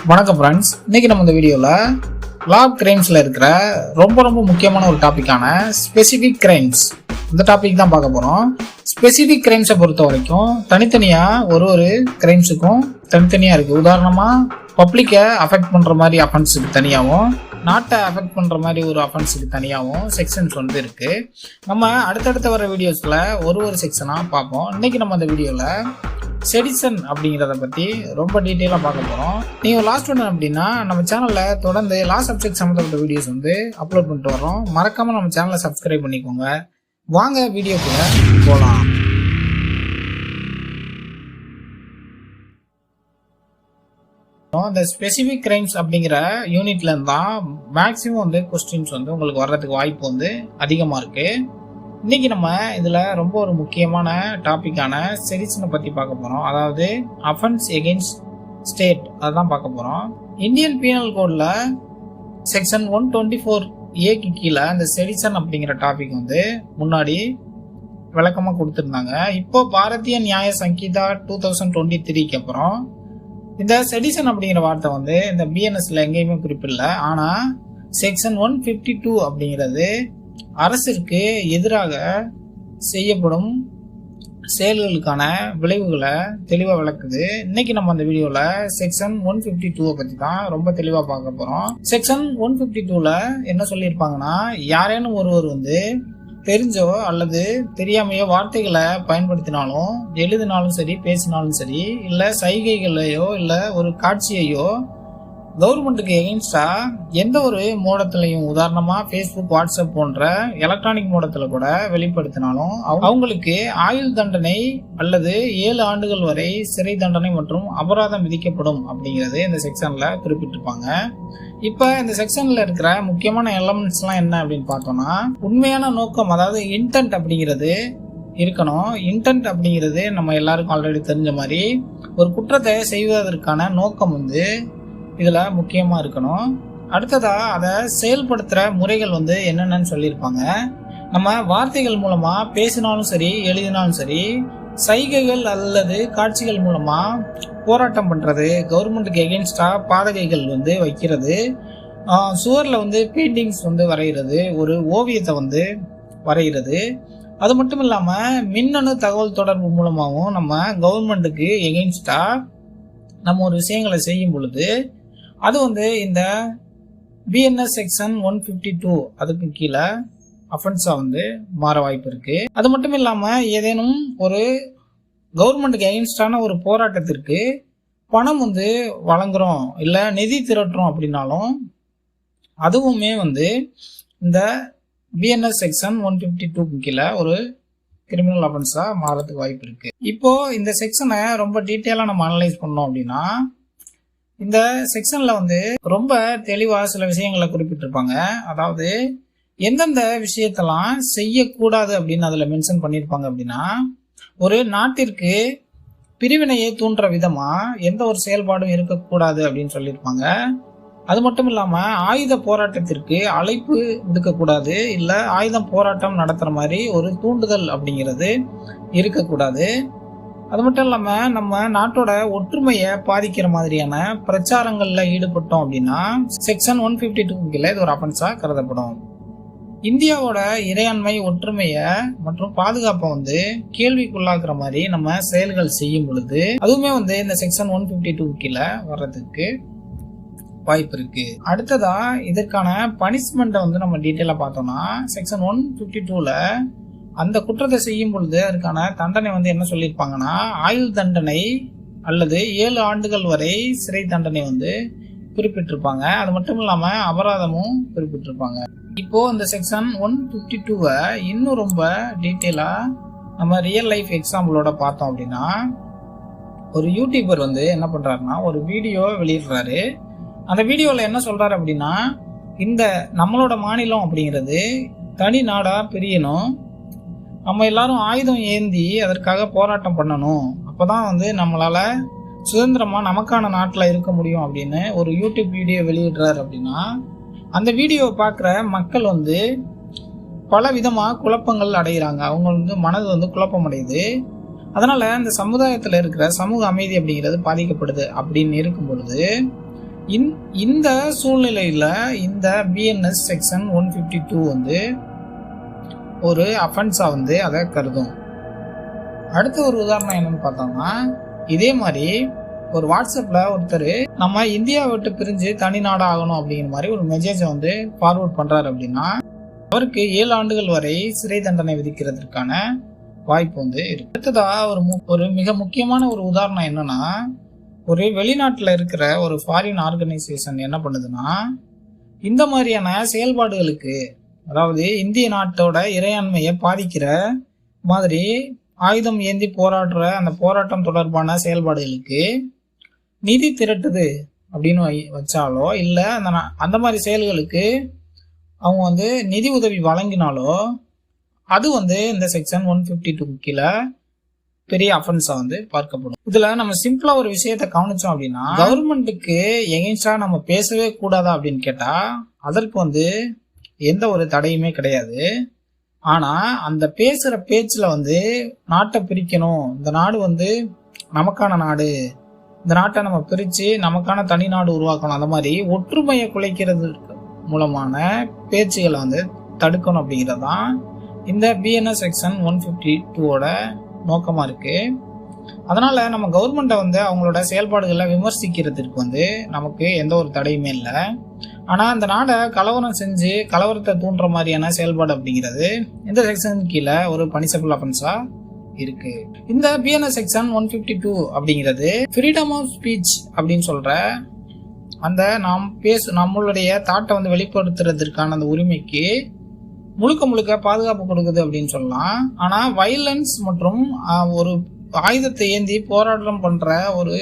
வணக்கம் ஃப்ரெண்ட்ஸ் இன்னைக்கு நம்ம இந்த வீடியோவில் லாப் கிரைம்ஸில் இருக்கிற ரொம்ப ரொம்ப முக்கியமான ஒரு டாப்பிக்கான ஸ்பெசிஃபிக் கிரைம்ஸ் இந்த டாபிக் தான் பார்க்க போகிறோம் ஸ்பெசிஃபிக் கிரைம்ஸை பொறுத்த வரைக்கும் தனித்தனியாக ஒரு ஒரு கிரைம்ஸுக்கும் தனித்தனியாக இருக்குது உதாரணமாக பப்ளிக்கை அஃபெக்ட் பண்ணுற மாதிரி அஃபென்ஸுக்கு தனியாகவும் நாட்டை அஃபெக்ட் பண்ணுற மாதிரி ஒரு அஃபென்ஸுக்கு தனியாகவும் செக்ஷன்ஸ் வந்து இருக்குது நம்ம அடுத்தடுத்த வர வீடியோஸில் ஒரு ஒரு செக்ஷனாக பார்ப்போம். இன்னைக்கு நம்ம அந்த வீடியோவில் செடிசன் அப்படிங்கிறத பற்றி ரொம்ப டீட்டெயிலாக பார்க்க போகிறோம் நீங்கள் லாஸ்ட் ஒன்று அப்படின்னா நம்ம சேனலில் தொடர்ந்து லா சப்ஜெக்ட் சம்மந்தப்பட்ட வீடியோஸ் வந்து அப்லோட் பண்ணிட்டு வரோம் மறக்காமல் நம்ம சேனலை சப்ஸ்கிரைப் பண்ணிக்கோங்க. வாங்க வீடியோக்குள்ள போகலாம் இந்த ஸ்பெசிஃபிக் கிரைம்ஸ் அப்படிங்கிற யூனிட்ல தான் மேக்ஸிமம் வந்து கொஸ்டின்ஸ் வந்து உங்களுக்கு வர்றதுக்கு வாய்ப்பு வந்து அதிகமாக இருக்குது இன்னைக்கு நம்ம இதில் ரொம்ப ஒரு முக்கியமான டாப்பிக்கான செடிஷனை பற்றி பார்க்க போகிறோம் அதாவது அஃபென்ஸ் எகென்ஸ்ட் ஸ்டேட் அதுதான் பார்க்க போகிறோம் இந்தியன் பீனல் கோடில் செக்ஷன் ஒன் டுவெண்ட்டி ஃபோர் ஏக்கு கீழே அந்த செடிசன் அப்படிங்கிற டாபிக் வந்து முன்னாடி விளக்கமாக கொடுத்துருந்தாங்க. இப்போ பாரதிய நியாய சங்கீதா டூ தௌசண்ட் டுவெண்ட்டி த்ரீக்கு அப்புறம் இந்த செடிசன் அப்படிங்கிற வார்த்தை வந்து இந்த பிஎன்எஸ்ல எங்கேயுமே குறிப்பிடல. ஆனால் செக்ஷன் ஒன் ஃபிஃப்டி டூ அப்படிங்கிறது அரசிற்கு எதிராக செய்யப்படும் செயல்களுக்கான விளைவுகளை தெளிவாக விளக்குது. இன்னைக்கு நம்ம அந்த வீடியோவில் செக்ஷன் ஒன் ஃபிஃப்டி டூவை பற்றி தான் ரொம்ப தெளிவாக பார்க்க போகிறோம் செக்ஷன் ஒன் ஃபிஃப்டி டூவில் என்ன சொல்லியிருப்பாங்கன்னா யாரேனும் ஒருவர் வந்து தெரிஞ்சோ அல்லது தெரியாமையோ வார்த்தைகளை பயன்படுத்தினாலும் எழுதினாலும் சரி பேசினாலும் சரி இல்லை சைகைகளையோ இல்லை ஒரு காட்சியையோ கவர்மெண்ட்டுக்கு எகெயின்ஸ்டாக எந்த ஒரு மூடத்துலையும் உதாரணமாக ஃபேஸ்புக் வாட்ஸ்அப் போன்ற எலக்ட்ரானிக் மூடத்தில் கூட வெளிப்படுத்தினாலும் அவங்களுக்கு ஆயுள் தண்டனை அல்லது ஏழு ஆண்டுகள் வரை சிறை தண்டனை மற்றும் அபராதம் விதிக்கப்படும் அப்படிங்கிறது இந்த செக்ஷனில் குறிப்பிட்டிருப்பாங்க. இப்போ இந்த செக்ஷனில் இருக்கிற முக்கியமான எலமெண்ட்ஸ்லாம் என்ன அப்படின்னு பார்த்தோம்னா உண்மையான நோக்கம் அதாவது இன்டென்ட் அப்படிங்கிறது இருக்கணும். இன்டென்ட் அப்படிங்கிறது நம்ம எல்லாருக்கும் ஆல்ரெடி தெரிஞ்ச மாதிரி ஒரு குற்றத்தை செய்வதற்கான நோக்கம் வந்து இதில் முக்கியமாக இருக்கணும். அடுத்ததாக அதை செயல்படுத்துகிற முறைகள் வந்து என்னென்னு சொல்லியிருப்பாங்க. நம்ம வார்த்தைகள் மூலமாக பேசினாலும் சரி எழுதினாலும் சரி சைகைகள் அல்லது காட்சிகள் மூலமாக போராட்டம் பண்ணுறது கவர்மெண்ட்டுக்கு எகென்ஸ்டாக பாதகைகள் வந்து வைக்கிறது சுவரில் வந்து பெயிண்டிங்ஸ் வந்து வரைகிறது ஒரு ஓவியத்தை வந்து வரைகிறது. அது மட்டும் இல்லாமல் மின்னணு தகவல் தொடர்பு மூலமாகவும் நம்ம கவர்மெண்ட்டுக்கு எகென்ஸ்டாக நம்ம ஒரு விஷயங்களை செய்யும் பொழுது அது வந்து இந்த BNS section one fifty two அதுக்கு கீழே அஃபென்ஸாக வந்து மாற வாய்ப்பு இருக்கு. அது மட்டும் இல்லாமல் ஏதேனும் ஒரு கவர்மெண்ட்டுக்கு எகென்ஸ்டான ஒரு போராட்டத்திற்கு பணம் வந்து வழங்குறோம் இல்லை நிதி திரட்டுறோம் அப்படின்னாலும் அதுவுமே வந்து இந்த பிஎன்எஸ் செக்ஷன் ஒன் ஃபிஃப்டி டூக்கு கீழே ஒரு கிரிமினல் அஃபென்ஸாக மாறதுக்கு வாய்ப்பு இருக்கு. இப்போ இந்த செக்ஷனை ரொம்ப டீட்டெயிலாக நம்ம அனலைஸ் பண்ணோம் அப்படின்னா இந்த செக்ஷன்ல வந்து ரொம்ப தெளிவா சில விஷயங்களை குறிப்பிட்டிருப்பாங்க. அதாவது எந்தெந்த விஷயத்தெல்லாம் செய்யக்கூடாது அப்படின்னு அதுல மென்ஷன் பண்ணியிருப்பாங்க அப்படின்னா ஒரு நாட்டிற்கு பிரிவினையை தூண்டுற விதமா எந்த ஒரு செயல்பாடும் இருக்கக்கூடாது அப்படின்னு சொல்லியிருப்பாங்க அது மட்டும் இல்லாம ஆயுத போராட்டத்திற்கு அழைப்பு விடுக்கக்கூடாது இல்லை ஆயுதம் போராட்டம் நடத்துற மாதிரி ஒரு தூண்டுதல் அப்படிங்கிறது இருக்கக்கூடாது. அது மட்டும் இல்லாமல் நம்ம நாட்டோட ஒற்றுமையை பாதிக்கிற மாதிரியான பிரச்சாரங்களில் ஈடுபட்டோம் அப்படின்னா செக்ஷன் ஒன் ஃபிஃப்டி டூ கீழே இது ஒரு அஃபென்ஸாக கருதப்படும். இந்தியாவோட இறையாண்மை ஒற்றுமையை மற்றும் பாதுகாப்பை வந்து கேள்விக்குள்ளாக்குற மாதிரி நம்ம செயல்கள் செய்யும் பொழுது அதுவுமே வந்து இந்த செக்ஷன் ஒன் ஃபிஃப்டி டூ கீழே வர்றதுக்கு வாய்ப்பு இருக்கு. அடுத்ததா இதற்கான பனிஷ்மெண்ட்டை வந்து நம்ம டீட்டெயிலாக பார்த்தோம்னா செக்ஷன் ஒன் ஃபிஃப்டி டூவில் அந்த குற்றத்தை செய்யும் பொழுது அதுக்கான தண்டனை வந்து என்ன சொல்லியிருப்பாங்கன்னா ஆயுள் தண்டனை அல்லது ஏழு ஆண்டுகள் வரை சிறை தண்டனை வந்து குறிப்பிட்டிருப்பாங்க. அது மட்டும் இல்லாமல் அபராதமும் குறிப்பிட்டிருப்பாங்க. இப்போ இந்த செக்ஷன் ஒன் ஃபிஃப்டி டூவை இன்னும் ரொம்ப டீட்டெயிலாக நம்ம ரியல் லைஃப் எக்ஸாம்பிளோட பார்த்தோம் அப்படின்னா ஒரு யூடியூபர் வந்து என்ன பண்ணுறாருன்னா ஒரு வீடியோ வெளியிடுறாரு. அந்த வீடியோவில் என்ன சொல்கிறாரு அப்படின்னா இந்த நம்மளோட மாநிலம் அப்படிங்கிறது தனி நாடாக பிரியணும் நம்ம எல்லாரும் ஆயுதம் ஏந்தி அதற்காக போராட்டம் பண்ணணும். அப்போதான் வந்து நம்மளால் சுதந்திரமாக நமக்கான நாட்டில் இருக்க முடியும் அப்படின்னு ஒரு யூடியூப் வீடியோ வெளியிடுறாரு அப்படின்னா அந்த வீடியோவை பார்க்குற மக்கள் வந்து பல விதமாக குழப்பங்கள் அடைகிறாங்க. அவங்க வந்து மனது வந்து குழப்பம் அடையுது அதனால் இந்த சமுதாயத்தில் இருக்கிற சமூக அமைதி அப்படிங்கிறது பாதிக்கப்படுது அப்படின்னு இருக்கும் பொழுது இந்த சூழ்நிலையில் இந்த BNS section one fifty two வந்து ஒரு அஃபென்ஸாக வந்து அதை கருதும். அடுத்த ஒரு உதாரணம் என்னன்னு பார்த்தோம்னா இதே மாதிரி ஒரு வாட்ஸ்அப்பில் ஒருத்தர் நம்ம இந்தியா விட்டு பிரிஞ்சு தனி நாடு ஆகணும் அப்படிங்கிற மாதிரி ஒரு மெசேஜை வந்து ஃபார்வர்ட் பண்ணுறாரு அப்படின்னா அவருக்கு ஏழு ஆண்டுகள் வரை சிறை தண்டனை விதிக்கிறதுக்கான வாய்ப்பு வந்து இருக்கு. அடுத்ததாக ஒரு ஒரு மிக முக்கியமான ஒரு உதாரணம் என்னன்னா ஒரு வெளிநாட்டில் இருக்கிற ஒரு ஃபாரின் ஆர்கனைசேஷன் என்ன பண்ணுதுன்னா இந்த மாதிரியான செயல்பாடுகளுக்கு அதாவது இந்திய நாட்டோட இறையாண்மையை பாதிக்கிற மாதிரி ஆயுதம் ஏந்தி போராடுற அந்த போராட்டம் தொடர்பான செயல்பாடுகளுக்கு நிதி திரட்டுது அப்படின்னு வை- வச்சாலோ இல்லை அந்த அந்த மாதிரி செயல்களுக்கு அவங்க வந்து நிதி உதவி வழங்கினாலோ அது வந்து இந்த செக்ஷன் ஒன் ஃபிஃப்டி டூ கீழே பெரிய அஃபென்ஸா வந்து பார்க்கப்படும். இதுல நம்ம சிம்பிளா ஒரு விஷயத்த கவனிச்சோம் அப்படின்னா கவர்மெண்ட்டுக்கு எகென்ஸ்டாக நம்ம பேசவே கூடாதா அப்படின்னு கேட்டால் அதற்கு வந்து எந்த ஒரு தடையுமே கிடையாது. ஆனால் அந்த பேசுகிற பேச்சில் வந்து நாட்டை பிரிக்கணும். இந்த நாடு வந்து நமக்கான நாடு. இந்த நாட்டை நம்ம பிரித்து நமக்கான தனி நாடு உருவாக்கணும். அந்த மாதிரி ஒற்றுமையை குலைக்கிறது மூலமான பேச்சுகளை வந்து தடுக்கணும் அப்படிங்கிறது தான் இந்த பிஎன்எஸ் செக்ஷன் ஒன் ஃபிஃப்டி டூவோட நோக்கமாக இருக்குது அதனால் நம்ம கவர்மெண்ட்டை வந்து அவங்களோட செயல்பாடுகளை விமர்சிக்கிறதுக்கு வந்து நமக்கு எந்த ஒரு தடையுமே இல்லை. ஆனால் அந்த நாடை கலவரம் செஞ்சு கலவரத்தை தூண்டுற மாதிரியான செயல்பாடு அப்படிங்கிறது இந்த செக்ஷன் கீழே ஒரு பனிசபிள் அஃபென்ஸா இருக்கு. இந்த BNS section one fifty two அப்படிங்கிறது ஃப்ரீடம் ஆஃப் ஸ்பீச் அப்படின்னு சொல்கிற அந்த நாம் பேசு நம்மளுடைய தாட்டை வந்து வெளிப்படுத்துறதுக்கான அந்த உரிமைக்கு முழுக்க முழுக்க பாதுகாப்பு கொடுக்குது அப்படின்னு சொல்லலாம். ஆனால் வைலன்ஸ் மற்றும் ஒரு ஆயுதத்தை ஏந்தி போராட்டம் பண்ணுற ஒரு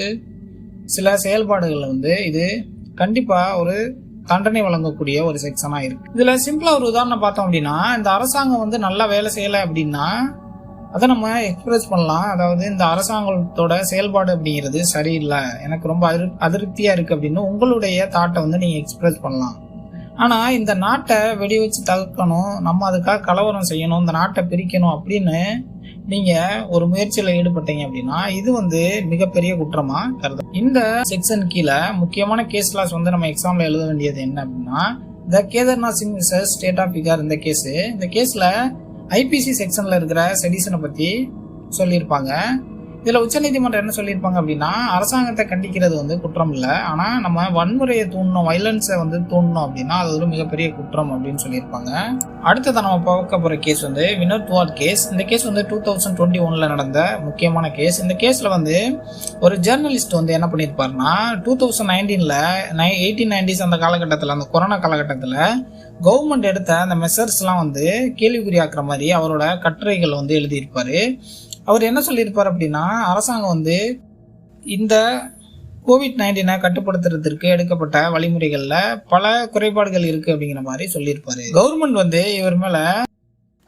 சில செயல்பாடுகளை வந்து இது கண்டிப்பாக ஒரு தண்டனை வழங்கக்கூடிய ஒரு செக்ஷனா இருக்கு. இதுல சிம்பிளா ஒரு உதாரணம் பார்த்தோம் அப்படின்னா இந்த அரசாங்கம் வந்து நல்லா வேலை செய்யல அப்படின்னா அதை நம்ம எக்ஸ்பிரஸ் பண்ணலாம். அதாவது இந்த அரசாங்கத்தோட செயல்பாடு அப்படிங்கிறது சரியில்லை எனக்கு ரொம்ப அதிரு அதிருப்தியா இருக்கு அப்படின்னு உங்களுடைய தாட்டை வந்து நீங்க எக்ஸ்பிரஸ் பண்ணலாம். ஆனா இந்த நாட்டை வெடி வச்சு தகர்க்கணும் நம்ம அதுக்காக கலவரம் செய்யணும் இந்த நாட்டை பிரிக்கணும் அப்படின்னு நீங்கள் ஒரு முயற்சியில் ஈடுபட்டீங்க அப்படின்னா இது வந்து மிகப்பெரிய குற்றமாக கருது இந்த செக்ஷன் கீழே முக்கியமான கேஸ் லாஸ் வந்து நம்ம எக்ஸாமில் எழுத வேண்டியது என்ன அப்படின்னா the Kedarnath Singh state of Bihar இந்த கேஸு இந்த கேஸில் ஐபிசி செக்ஷனில் இருக்கிற செடிஷனை பற்றி சொல்லியிருப்பாங்க. இதில் உச்சநீதிமன்றம் என்ன சொல்லியிருப்பாங்க அப்படின்னா அரசாங்கத்தை கண்டிக்கிறது வந்து குற்றம் இல்லை. ஆனால் நம்ம வன்முறையை தூண்டணும் வைலன்ஸை வந்து தூண்டணும் அப்படின்னா அது ஒரு மிகப்பெரிய குற்றம் அப்படின்னு சொல்லியிருப்பாங்க. அடுத்ததை நம்ம பார்க்க போகிற கேஸ் வந்து வினோத் வாட் கேஸ் இந்த கேஸ் வந்து டூ தௌசண்ட் டுவெண்ட்டி ஒனில் நடந்த முக்கியமான கேஸ் இந்த கேஸில் வந்து ஒரு ஜேர்னலிஸ்ட் வந்து என்ன பண்ணியிருப்பாருன்னா டூ தௌசண்ட் நைன்டீனில் நை எயிட்டீன் நைன்டிஸ் அந்த காலகட்டத்தில் அந்த கொரோனா காலகட்டத்தில் கவர்மெண்ட் எடுத்த அந்த மெசர்ஸ்லாம் வந்து கேள்விக்குறியாக்குற மாதிரி அவரோட கட்டுரைகள் வந்து எழுதியிருப்பார். அவர் என்ன சொல்லியிருப்பார் அப்படின்னா அரசாங்கம் வந்து இந்த கோவிட் நைன்டீனை கட்டுப்படுத்துறதுக்கு எடுக்கப்பட்ட வழிமுறைகளில் பல குறைபாடுகள் இருக்குது அப்படிங்கிற மாதிரி சொல்லியிருப்பாரு. கவர்மெண்ட் வந்து இவர் மேலே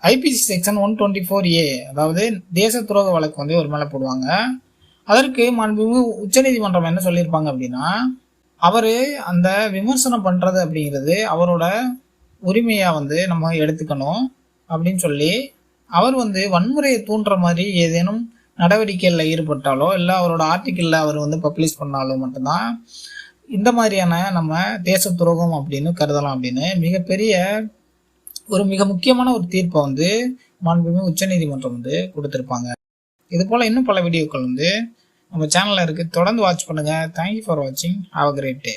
IPC section one twenty four A அதாவது தேச துரோக வழக்கு வந்து இவர் மேலே போடுவாங்க. அதற்கு மாண்புமிகு உச்சநீதிமன்றம் என்ன சொல்லியிருப்பாங்க அப்படின்னா அவர் அந்த விமர்சனம் பண்ணுறது அப்படிங்கிறது அவரோட உரிமையாக வந்து நம்ம எடுத்துக்கணும் அப்படின்னு சொல்லி அவர் வந்து வன்முறையை தூண்டுற மாதிரி ஏதேனும் நடவடிக்கைகளில் ஈடுபட்டாலோ இல்லை அவரோட ஆர்டிக்கிளில் அவர் வந்து பப்ளிஷ் பண்ணாலோ மட்டும்தான் இந்த மாதிரியான நம்ம தேச துரோகம் அப்படின்னு கருதலாம் அப்படின்னு மிகப்பெரிய ஒரு மிக முக்கியமான ஒரு தீர்ப்பை வந்து மாண்புமிகு உச்சநீதிமன்றம் வந்து கொடுத்துருப்பாங்க. இது போல் இன்னும் பல வீடியோக்கள் வந்து நம்ம சேனலில் இருக்குது தொடர்ந்து வாட்ச் பண்ணுங்கள் தேங்க்யூ ஃபார் வாட்சிங் ஹாவ் அ கிரேட் டே